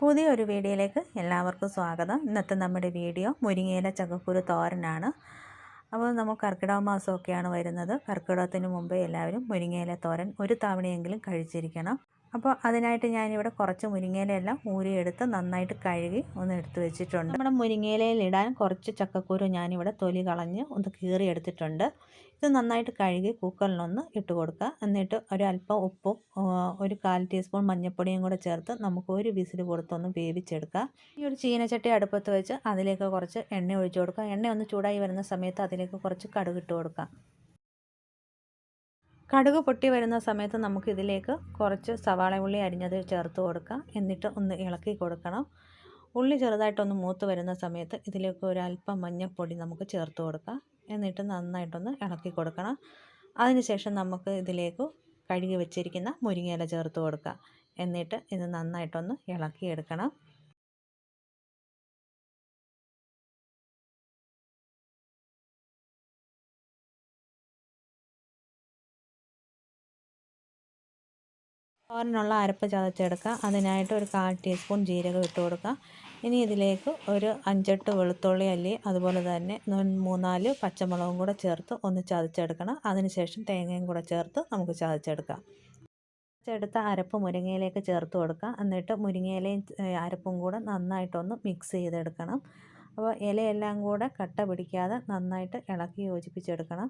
പുതിയൊരു വീഡിയോയിലേക്ക് എല്ലാവർക്കും സ്വാഗതം. ഇന്നത്തെ നമ്മുടെ വീഡിയോ മുരിങ്ങയില ചക്കക്കുരു തോരനാണ്. അപ്പോൾ നമുക്ക് കർക്കിടക മാസമൊക്കെയാണ് വരുന്നത്. കർക്കിടകത്തിന് മുമ്പേ എല്ലാവരും മുരിങ്ങയില തോരൻ ഒരു തവണയെങ്കിലും കഴിച്ചിരിക്കണം. അപ്പോൾ അതിനായിട്ട് ഞാനിവിടെ കുറച്ച് മുരിങ്ങയിലയെല്ലാം ഊരിയെടുത്ത് നന്നായിട്ട് കഴുകി ഒന്ന് എടുത്ത് വെച്ചിട്ടുണ്ട്. നമ്മുടെ മുരിങ്ങയിലയിൽ ഇടാൻ കുറച്ച് ചക്കക്കൂരു ഞാനിവിടെ തൊലി കളഞ്ഞ് ഒന്ന് കീറി എടുത്തിട്ടുണ്ട് ഇത് നന്നായിട്ട് കഴുകി കുക്കറിലൊന്ന് ഇട്ട് കൊടുക്കുക. എന്നിട്ട് ഒരല്പം ഉപ്പും ഒരു കാൽ ടീസ്പൂൺ മഞ്ഞൾപ്പൊടിയും കൂടെ ചേർത്ത് നമുക്ക് ഒരു വിസിൽ കൊടുത്തൊന്ന് വേവിച്ചെടുക്കാം. ഈ ഒരു ചീനച്ചട്ടി അടുപ്പത്ത് വെച്ച് അതിലേക്ക് കുറച്ച് എണ്ണ ഒഴിച്ചു കൊടുക്കുക. എണ്ണ ഒന്ന് ചൂടായി വരുന്ന സമയത്ത് അതിലേക്ക് കുറച്ച് കടുകിട്ട് കൊടുക്കാം. കടുക് പൊട്ടി വരുന്ന സമയത്ത് നമുക്ക് ഇതിലേക്ക് കുറച്ച് സവാള ഉള്ളി അരിഞ്ഞത് ചേർത്ത് കൊടുക്കാം. എന്നിട്ട് ഒന്ന് ഇളക്കി കൊടുക്കണം. ഉള്ളി ചെറുതായിട്ടൊന്ന് മൂത്ത് വരുന്ന സമയത്ത് ഇതിലേക്ക് ഒരല്പം മഞ്ഞൾപ്പൊടി നമുക്ക് ചേർത്ത് കൊടുക്കാം. എന്നിട്ട് നന്നായിട്ടൊന്ന് ഇളക്കി കൊടുക്കണം. അതിനുശേഷം നമുക്ക് ഇതിലേക്ക് കഴുകി വെച്ചിരിക്കുന്ന മുരിങ്ങയില ചേർത്ത് കൊടുക്കുക എന്നിട്ട് ഇത് നന്നായിട്ടൊന്ന് ഇളക്കിയെടുക്കണം. തോരനുള്ള അരപ്പ് ചതച്ചെടുക്കുക. അതിനായിട്ട് ഒരു കാൽ ടീസ്പൂൺ ജീരകം ഇട്ട് കൊടുക്കുക. ഇനി ഇതിലേക്ക് ഒരു അഞ്ചെട്ട് വെളുത്തുള്ളി അല്ലി അതുപോലെ തന്നെ മൂന്നാൽ പച്ചമുളകും കൂടെ ചേർത്ത് ഒന്ന് ചതച്ചെടുക്കണം. അതിനുശേഷം തേങ്ങയും കൂടെ ചേർത്ത് നമുക്ക് ചതച്ചെടുക്കാം. ചതച്ചെടുത്ത അരപ്പ് മുരിങ്ങയിലേക്ക് ചേർത്ത് കൊടുക്കുക. എന്നിട്ട് മുരിങ്ങയിലയും അരപ്പും കൂടെ നന്നായിട്ടൊന്ന് മിക്സ് ചെയ്തെടുക്കണം. അപ്പോൾ ഇലയെല്ലാം കൂടെ കട്ട പിടിക്കാതെ നന്നായിട്ട് ഇളക്കി യോജിപ്പിച്ചെടുക്കണം.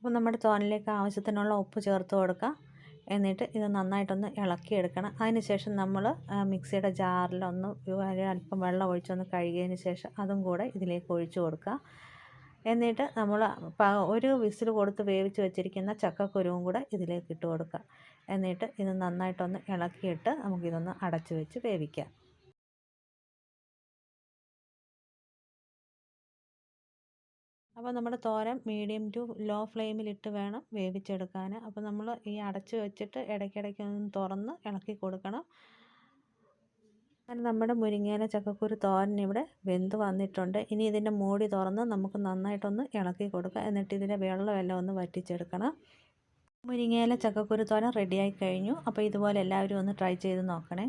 അപ്പോൾ നമ്മുടെ തോരനിലേക്ക് ആവശ്യത്തിനുള്ള ഉപ്പ് ചേർത്ത് കൊടുക്കുക. എന്നിട്ട് ഇത് നന്നായിട്ടൊന്ന് ഇളക്കിയെടുക്കണം. അതിന് ശേഷം നമ്മൾ മിക്സിയുടെ ജാറിലൊന്ന് അല്പം വെള്ളം ഒഴിച്ചൊന്ന് കഴുകിയതിന് ശേഷം അതും കൂടെ ഇതിലേക്ക് ഒഴിച്ചു കൊടുക്കുക. എന്നിട്ട് നമ്മൾ ഒരു വിസിൽ കൊടുത്ത് വേവിച്ച് വെച്ചിരിക്കുന്ന ചക്കക്കുരുവും കൂടെ ഇതിലേക്ക് ഇട്ട് കൊടുക്കുക. എന്നിട്ട് ഇത് നന്നായിട്ടൊന്ന് ഇളക്കിയിട്ട് നമുക്കിതൊന്ന് അടച്ചു വെച്ച് വേവിക്കാം. അപ്പോൾ നമ്മുടെ തോരൻ മീഡിയം ടു ലോ ഫ്ലെയിമിലിട്ട് വേണം വേവിച്ചെടുക്കാൻ. അപ്പോൾ നമ്മൾ ഈ അടച്ച് വെച്ചിട്ട് ഇടയ്ക്കിടയ്ക്ക് ഒന്ന് തുറന്ന് ഇളക്കി കൊടുക്കണം. അങ്ങനെ നമ്മുടെ മുരിങ്ങയില ചക്കക്കുരു തോരൻ ഇവിടെ വെന്ത് വന്നിട്ടുണ്ട്. ഇനി ഇതിന്റെ മൂടി തുറന്ന് നമുക്ക് നന്നായിട്ടൊന്ന് ഇളക്കി കൊടുക്കുക എന്നിട്ട് ഇതിന്റെ വെള്ളമെല്ലാം ഒന്ന് വറ്റിച്ചെടുക്കണം. മുരിങ്ങയില ചക്കക്കുരു തോരൻ റെഡിയായി കഴിഞ്ഞു. അപ്പോൾ ഇതുപോലെ എല്ലാവരും ഒന്ന് ട്രൈ ചെയ്ത് നോക്കണേ.